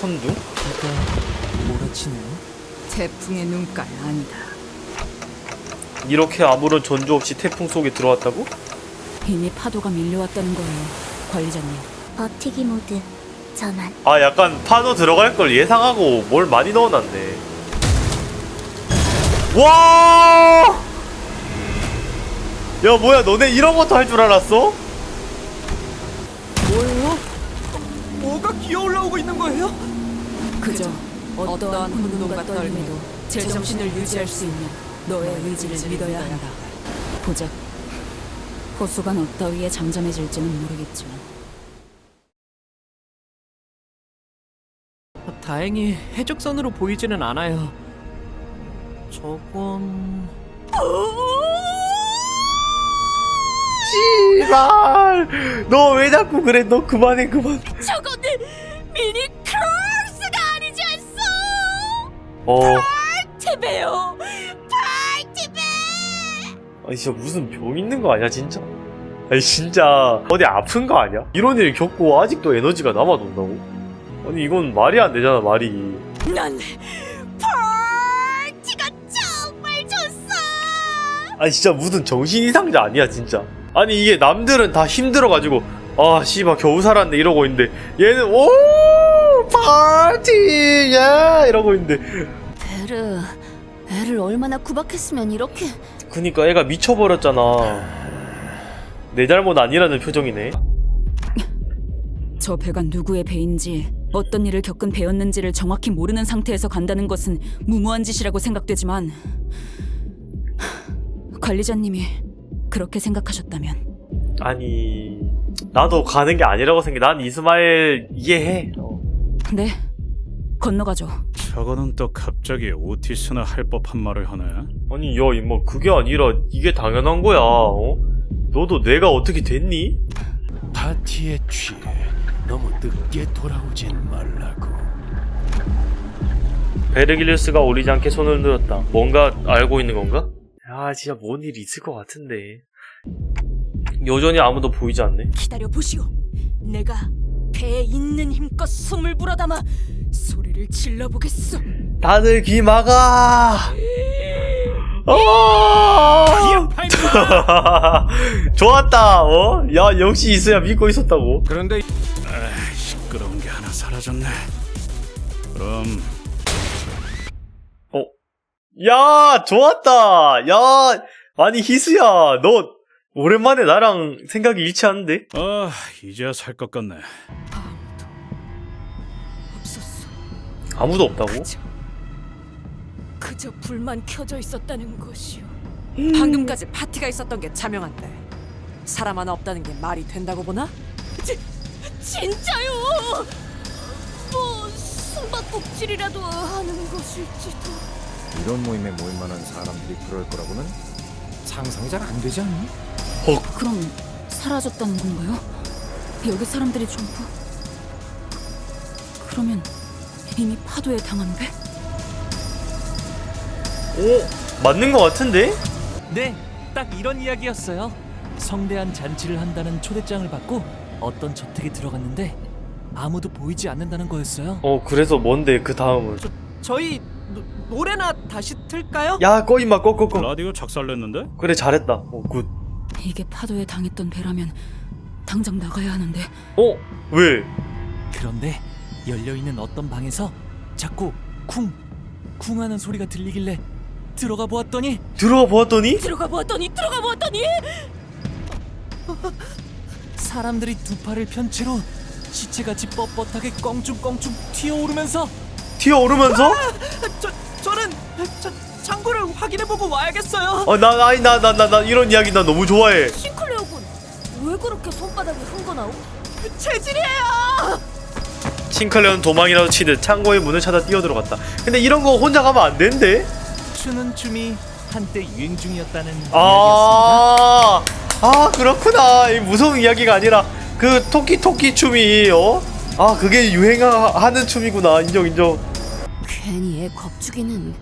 천둥? 비가 몰아치네요. 태풍의 눈깔 아니다. 이렇게 아무런 전조 없이 태풍 속에 들어왔다고? 이미 파도가 밀려왔다는 거예요, 관리자님. 버티기 모드 전환 아 약간 파도 들어갈 걸 예상하고 뭘 많이 넣어놨네 와! 야 뭐야 너네 이런 것도 할 줄 알았어? 기어 올라오고 있는 거예요? 그저 어떠한 혼돈과 떨림에도 제정신을 유지할 수 있는 너의 의지를 믿어야 한다. 보자. 호수가 너 따위에 잠잠해질지는 모르겠지만 다행히 해적선으로 보이지는 않아요. 저건 씨발 너 왜 자꾸 그래 너 그만해 그만 저거는 미니 크로스가 아니지 않소? 어 티베요, 파이티베. 아니 진짜 무슨 병 있는 거 아니야 진짜? 아니 진짜 어디 아픈 거 아니야? 이런 일 겪고 아직도 에너지가 남아돈다고? 아니 이건 말이 안 되잖아 말이 난 파티가 정말 좋소. 아니 진짜 무슨 정신 이상자 아니야 진짜 아니 이게 남들은 다 힘들어가지고 아 씨발 겨우 살았네 이러고 있는데 얘는 오 파티 야 이러고 있는데. 베르 애를 얼마나 구박했으면 이렇게. 그니까 애가 미쳐버렸잖아. 내 잘못 아니라는 표정이네. 저 배가 누구의 배인지 어떤 일을 겪은 배였는지를 정확히 모르는 상태에서 간다는 것은 무모한 짓이라고 생각되지만 관리자님이 그렇게 생각하셨다면 아니 나도 가는 게 아니라고 생각해 난 이스마엘 이해해 어. 네 건너가죠. 저거는 또 갑자기 오티스나 할 법한 말을 하네. 아니 야 임마 그게 아니라 이게 당연한 거야 어? 너도 뇌가 어떻게 됐니? 파티에 취해 너무 늦게 돌아오진 말라고. 베르길리우스가 오리지 않게 손을 들었다 뭔가 알고 있는 건가? 야 진짜 뭔일 있을 것 같은데 여전히 아무도 보이지 않네 기다려 보시오. 내가 배에 있는 힘껏 숨을 불어담아 소리를 질러 보겠소. 다들 귀 막아 어! 좋았다 어? 야 역시 이스야 믿고 있었다고 그런데 아, 시끄러운 게 하나 사라졌네. 그럼 어? 야, 좋았다. 야, 아니 희수야, 너 오랜만에 나랑 생각이 일치하는데? 아 이제야 살 것 같네. 없었어. 아무도 없다고? 그저, 그저 불만 켜져 있었다는 것이오. 방금까지 파티가 있었던 게 자명한데 사람 하나 없다는 게 말이 된다고 보나? 지, 진짜요? 뭐 숨바꼭질이라도 하는 것일지도. 이런 모임에 모일 만한 사람들이 그럴 거라고는 상상이 잘 안 되지 않니? 그럼 사라졌다는 건가요? 여기 사람들이 전부 그러면 이미 파도에 당한 배? 오, 맞는 것 같은데? 네, 딱 이런 이야기였어요. 성대한 잔치를 한다는 초대장을 받고 어떤 저택에 들어갔는데 아무도 보이지 않는다는 거였어요. 어, 그래서 뭔데, 그 다음은? 저희 노, 노래나 다시 틀까요? 야, 꺼, 임마, 꺼, 꺼, 꺼. 라디오 작살냈는데? 그래, 잘했다. 어, 굿. 이게 파도에 당했던 배라면 당장 나가야 하는데 어? 왜? 그런데 열려 있는 어떤 방에서 자꾸 쿵 쿵하는 소리가 들리길래 들어가 보았더니 들어가 보았더니? 들어가 보았더니 들어가 보았더니 사람들이 두 팔을 편 채로 시체같이 뻣뻣하게 껑충껑충 튀어오르면서 튀어오르면서? 저 저는 저, 창고를 확인해보고 와야겠어요. 어, 나, 아니, 나, 나, 나, 나, 이런 이야기 나 너무 좋아해. 싱클레어군 왜 그렇게 손바닥에 흥건하오? 체질이에요. 싱클레어는 도망이라도 치듯 창고의 문을 찾아 뛰어들어갔다. 근데 이런 거 혼자 가면 안 되는데? 추는 춤이 한때 유행 중이었다는 이야기였습니다. 아, 아 그렇구나. 이 무서운 이야기가 아니라 그 토끼 토끼 춤이 어? 아 그게 유행하는 춤이구나. 인정 인정. 괜히 애 겁주기는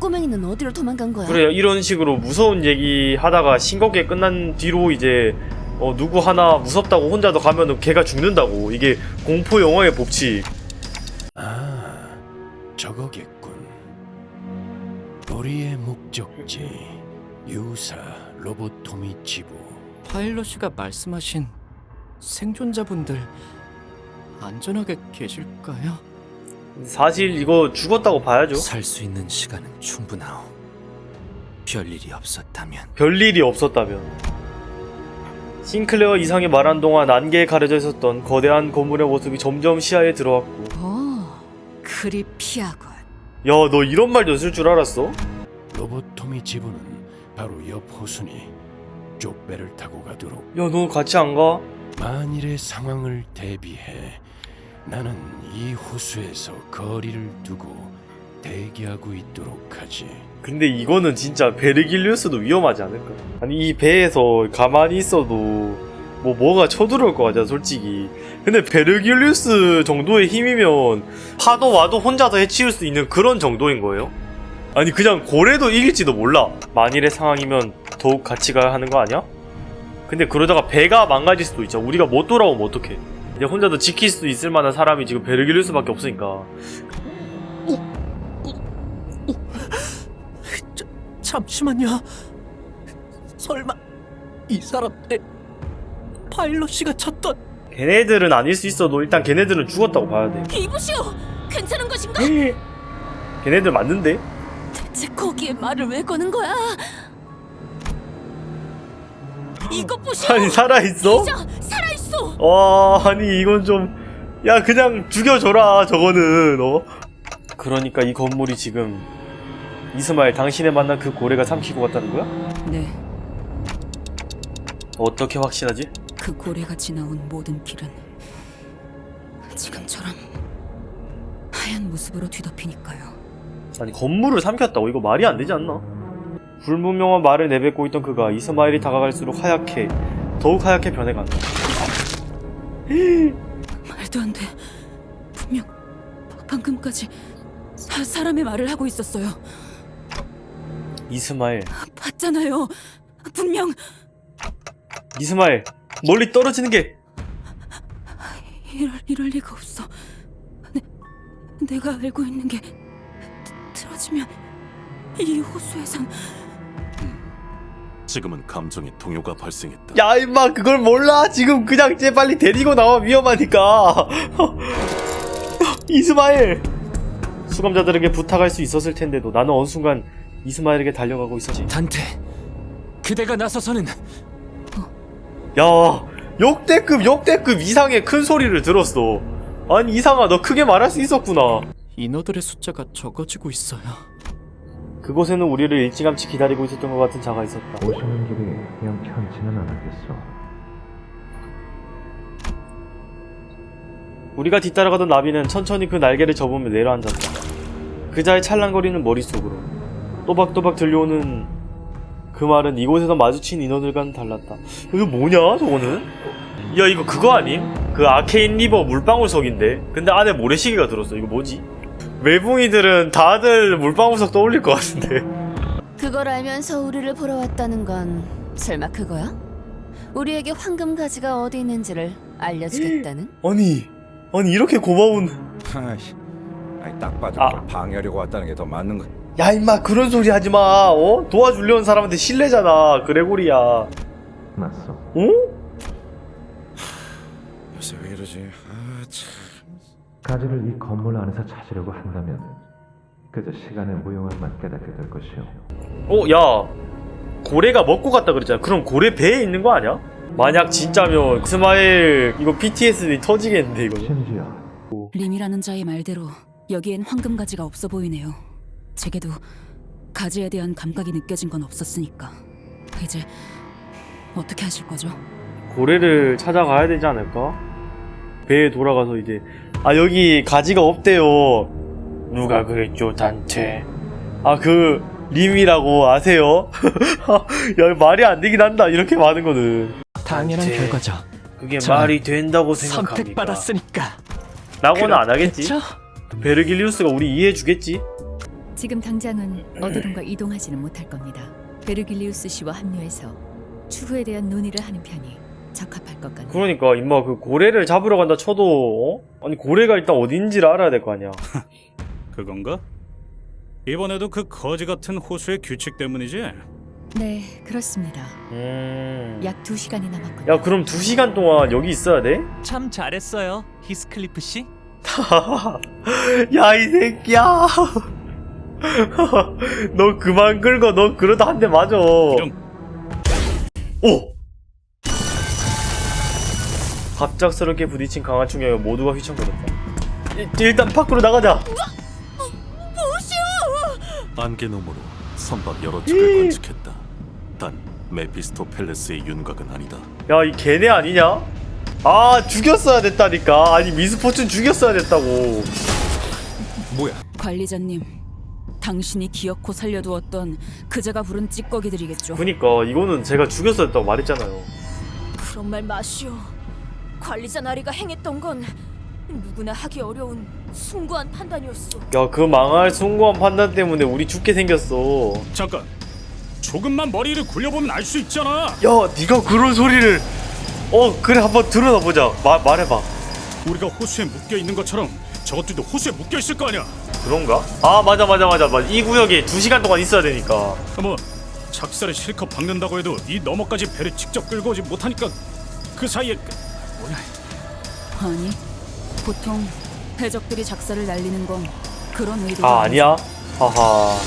꼬맹이는 어디로 도망간 거야? 그래요. 이런 식으로 무서운 얘기 하다가 싱겁게 끝난 뒤로 이제 어, 누구 하나 무섭다고 혼자도 가면은 걔가 죽는다고. 이게 공포 영화의 법칙. 저거겠군. 우리의 목적지 유사 로보토미 지부. 파일럿이가 말씀하신 생존자분들 안전하게 계실까요? 사실 이거 죽었다고 봐야죠. 살 수 있는 시간은 충분하오. 별일이 없었다면 별일이 없었다면. 싱클레어 이상이 말한 동안 안개에 가려져 있었던 거대한 건물의 모습이 점점 시야에 들어왔고. 오, 그리 피하군. 야, 너 이런 말도 쓸 줄 알았어? 로보토미 지부는 바로 옆 호순이 쪽배를 타고 가도록 야, 너 같이 안 가? 만일의 상황을 대비해 나는 이 호수에서 거리를 두고 대기하고 있도록 하지. 근데 이거는 진짜 베르길리우스도 위험하지 않을까? 아니 이 배에서 가만히 있어도 뭐 뭐가 쳐들어올 것 같아 솔직히 근데 베르길리우스 정도의 힘이면 파도 와도 혼자서 해치울 수 있는 그런 정도인 거예요? 아니 그냥 고래도 이길지도 몰라 만일의 상황이면 더욱 같이 가야 하는 거 아니야? 근데 그러다가 배가 망가질 수도 있잖아 우리가 못 돌아오면 어떡해 이제 혼자서 지킬 수 있을 만한 사람이 지금 베르길리우스밖에 없으니까 잠시만요. 설마 이 사람들 파일럿이가 찾던 걔네들은 아닐 수 있어도 일단 걔네들은 죽었다고 봐야 돼 이보시오! 괜찮은 것인가? 걔네들 맞는데? 대체 거기에 말을 왜 거는 거야? 이것 보시오! 아니 살아있어? 살아있어! 와 아니 이건 좀 야 그냥 죽여줘라 저거는 어? 그러니까 이 건물이 지금 이스마엘 당신의 만난 그 고래가 삼키고 갔다는 거야? 네, 어떻게 확신하지? 그 고래가 지나온 모든 길은 지금처럼 하얀 모습으로 뒤덮이니까요. 아니 건물을 삼켰다고 이거 말이 안 되지 않나? 불분명한 말을 내뱉고 있던 그가 이스마엘이 다가갈수록 하얗게 더욱 하얗게 변해간다 말도 안 돼. 분명 방금까지 사, 사람의 말을 하고 있었어요. 이스마엘 봤잖아요. 분명 이스마엘 멀리 떨어지는 게 이럴 이럴 리가 없어. 내, 내가 알고 있는 게 트- 틀어지면 이 호수에선 지금은 감정의 동요가 발생했다. 야 임마 그걸 몰라? 지금 그냥 쟤 빨리 데리고 나와 위험하니까. 이스마엘! 수감자들에게 부탁할 수 있었을 텐데도 나는 어느 순간 이스마엘에게 달려가고 있었지. 단테, 그대가 나서서는 야 역대급 역대급 이상의 큰 소리를 들었어. 아니 이상아 너 크게 말할 수 있었구나. 인어들의 숫자가 적어지고 있어요. 그곳에는 우리를 일찌감치 기다리고 있었던 것 같은 자가 있었다 오시는 길이 편치는 않았겠어. 우리가 뒤따라가던 나비는 천천히 그 날개를 접으며 내려앉았다. 그자의 찰랑거리는 머릿속으로 또박또박 들려오는 그 말은 이곳에서 마주친 인원들과는 달랐다. 이거 뭐냐 저거는? 야 이거 그거 아님? 그 아케인 리버 물방울석인데 근데 안에 모래시계가 들었어 이거 뭐지? 외붕이들은 다들 물방울석 떠올릴 것 같은데 그걸 알면서 우리를 보러 왔다는 건 설마 그거야? 우리에게 황금 가지가 어디 있는지를 알려주겠다는? 아니 아니 이렇게 고마운 아이씨, 아니 딱 봐도 아. 방해하려고 왔다는 게 더 맞는 거. 야 임마 그런 소리 하지 마 어? 도와주려는 사람한테 실례잖아 그레고리야 맞어. 어? 요새 왜 이러지? 아 참. 가지를 이 건물 안에서 찾으려고 한다면 그저 시간의 무용함만 깨닫게 될 것이오. 어, 야. 고래가 먹고 갔다 그랬잖아. 그럼 고래 배에 있는 거 아니야? 만약 진짜면 스마일 이거 PTSD 터지겠는데 이거. 심지어 림이라는 자의 말대로 여기엔 황금 가지가 없어 보이네요. 제게도 가지에 대한 감각이 느껴진 건 없었으니까 이제 어떻게 하실 거죠? 고래를 찾아가야 되지 않을까? 배에 돌아가서 이제 아 여기 가지가 없대요. 누가 그랬죠 단테? 아그 림이라고 아세요? 야 말이 안 되긴 한다 이렇게 많은 거는. 당연한 단테, 결과죠. 그게 저는 말이 된다고 생각합니까? 선택받았으니까. 라고는 안 하겠지. 그렇겠죠? 베르길리우스가 우리 이해해 주겠지. 지금 당장은 어디론가 이동하지는 못할 겁니다. 베르길리우스 씨와 합류해서 추후에 대한 논의를 하는 편이 적합할 것 같네요. 그러니까 임마 그 고래를 잡으러 간다 쳐도 어? 아니 고래가 일단 어딘지를 알아야 될 거 아니야 그건가? 이번에도 그 거지 같은 호수의 규칙 때문이지? 네, 그렇습니다. 음. 약두 시간이 남았군요. 야 그럼 2시간 동안 여기 있어야 돼? 참 잘했어요, 히스클리프 씨. 야 이 새끼야 너 그만 긁어 너 그러다 한 대 맞아 이런 오! 갑작스럽게 부딪힌 강한 충격에 모두가 휘청거렸다 일- 일단 밖으로 나가자 안개놈으로 선박 여러 척을 건축했다. 단 메피스토 팰레스의 윤곽은 아니다. 야 이 걔네 아니냐? 아 죽였어야 됐다니까 아니 미스포춘 죽였어야 됐다고 뭐야? 관리자님, 당신이 기어코 살려두었던 그자가 부른 찌꺼기들이겠죠. 그니까 이거는 제가 죽였어야 됐다고 말했잖아요 그런 말 마시오. 관리자 나리가 행했던 건 누구나 하기 어려운 숭고한 판단이었어. 야 그 망할 숭고한 판단 때문에 우리 죽게 생겼어. 잠깐. 조금만 머리를 굴려보면 알 수 있잖아. 야 네가 그런 소리를. 어 그래 한번 드러나 보자. 마, 말해 봐. 우리가 호수에 묶여 있는 것처럼 저것들도 호수에 묶여 있을 거 아니야. 그런가? 아 맞아 맞아 맞아. 맞아. 이 구역에 2시간 동안 있어야 되니까. 뭐 작살을 실컷 박는다고 해도 이 너머까지 배를 직접 끌고 오지 못하니까 그 사이에 뭐냐 아니, 보통 해적들이 작사를 날리는 건 그런 의도가 아 아니야? 하하.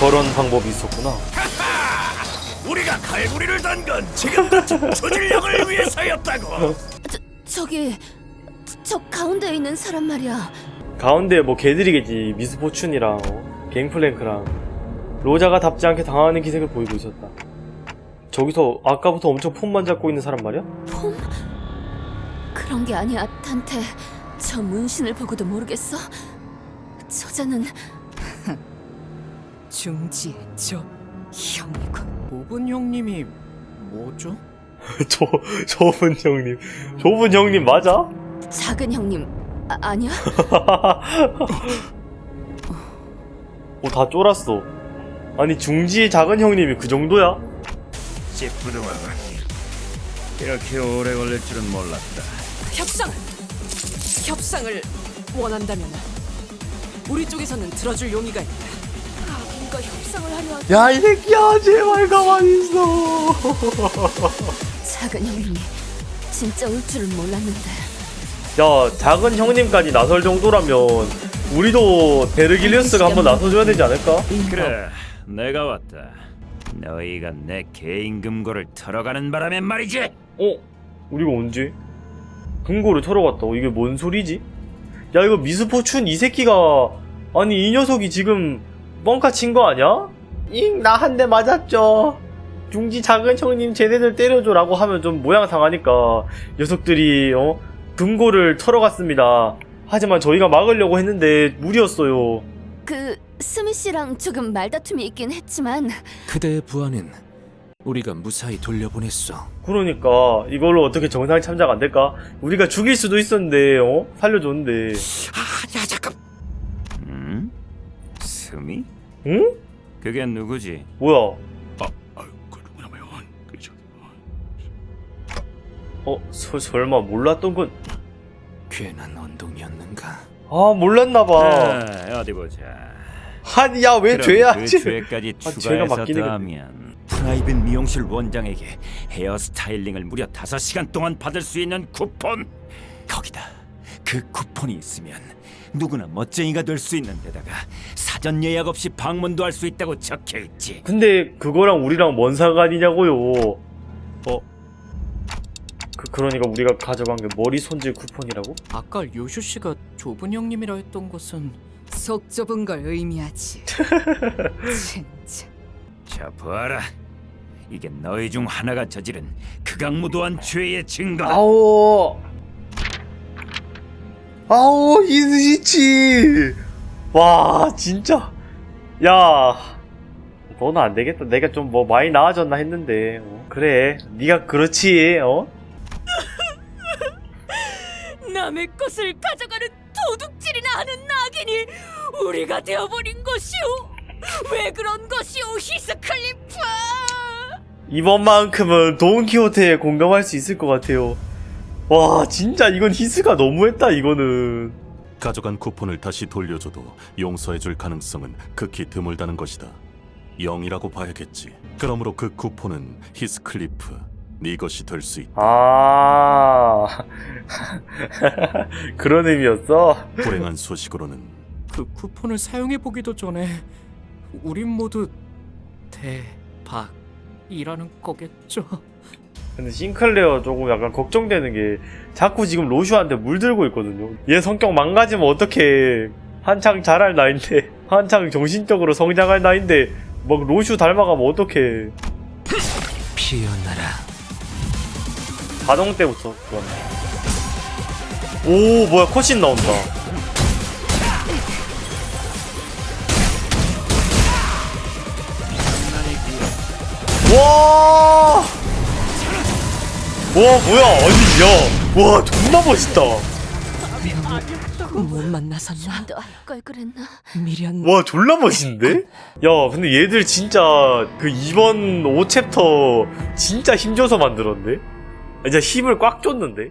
저런 방법이 있었구나. 우리가 갈고리를 단 건 지금 같은 조질력을 위해서였다고. 저기 저 가운데에 있는 사람 말이야. 가운데 뭐 개들이겠지. 미스포춘이랑 어? 갱플랭크랑. 로자가 답지 않게 당하는 기색을 보이고 있었다 저기서 아까부터 엄청 폰만 잡고 있는 사람 말이야? 폼? 그런 게 아니야, 탄테. 저 문신을 보고도 모르겠어? 저자는 중지 저 형이군. 오분 형님이 뭐죠? 저 저분 형님 저분 형님 맞아? 작은 형님 아, 아니야? 어다 쫄았어 아니 중지의 작은 형님이 그 정도야? 찌뿌둥아 이렇게 오래 걸릴 줄은 몰랐다 협상 협상을 원한다면 우리 쪽에서는 들어줄 용의가 있다. 아군과 협상을 하려 하지. 야이 새끼야 제발 가만히 있어 작은 형님이 진짜 올 줄은 몰랐는데. 야 작은 형님까지 나설 정도라면 우리도 베르길리우스가 한번 나서줘야 되지 않을까? 그래 내가 왔다 너희가 내 개인 금고를 털어가는 바람에 말이지 어? 우리가 언제? 금고를 털어갔다고 이게 뭔 소리지? 야 이거 미스포춘 이 새끼가 아니 이 녀석이 지금 뻥카 친 거 아니야? 잉 나 한 대 맞았죠 중지 작은 형님 쟤네들 때려줘라고 하면 좀 모양 상하니까 녀석들이 어? 금고를 털어갔습니다 하지만 저희가 막으려고 했는데 무리였어요 그 스미 씨랑 조금 말다툼이 있긴 했지만 그대의 부하는 우리가 무사히 돌려보냈어. 그러니까 이걸로 어떻게 정상 참작 안 될까? 우리가 죽일 수도 있었는데 어? 살려줬는데 아 야 잠깐 음? 스미? 응? 그게 누구지? 뭐야 아, 아, 그 누구냐면 그죠 어? 서, 설마 몰랐던 건... 괜한 언동이었는가? 아 몰랐나봐 아, 어디 보자 아니 야왜 죄야 그죄 죄까지 아, 죄가 추가해서 근데. 더하면 프라이빗 미용실 원장에게 헤어 스타일링을 무려 5시간 동안 받을 수 있는 쿠폰 거기다 그 쿠폰이 있으면 누구나 멋쟁이가 될 수 있는 데다가 사전 예약 없이 방문도 할 수 있다고 적혀 있지 근데 그거랑 우리랑 뭔 상관이냐고요 어? 그, 그러니까 우리가 가져간 게 머리 손질 쿠폰이라고? 아까 요쇼 씨가 좁은 형님이라 했던 것은 속 좁은 걸 의미하지. 진짜. 자 봐라. 이게 너희 중 하나가 저지른 극악무도한 죄의 증거다. 아오. 아오 이스시치. 와 진짜. 야 너는 안 되겠다. 내가 좀 뭐 많이 나아졌나 했는데. 어, 그래. 네가 그렇지 어? 남의 것을 가져가는 도둑질이나 하는 낙인이 우리가 되어버린 것이오. 왜 그런 것이오, 히스클리프? 이번만큼은 돈키호테에 공감할 수 있을 것 같아요 와 진짜 이건 히스가 너무했다 이거는 가져간 쿠폰을 다시 돌려줘도 용서해줄 가능성은 극히 드물다는 것이다. 0이라고 봐야겠지. 그러므로 그 쿠폰은 히스클리프, 네 것이 될 수 있다. 아 그런 의미였어? 불행한 소식으로는 그 쿠폰을 사용해 보기도 전에 우린 모두 대박이라는 거겠죠. 근데 싱클레어 조금 약간 걱정되는 게 자꾸 지금 로슈한테 물들고 있거든요. 얘 성격 망가지면 어떡해. 한창 잘할 나이인데 한창 정신적으로 성장할 나이인데 막 로슈 닮아가면 어떡해. 피어나라. 자동 때부터 그건. 오 뭐야 컷신 나온다. 와 뭐야 아니 야와 존나 멋있다. 못 만나섰나? 너 할 걸 그랬나? 미련. 와 졸라 멋있는데? 야 근데 얘들 진짜 그 이번 5챕터 진짜 힘줘서 만들었네? 아, 진짜 힘을 꽉 줬는데?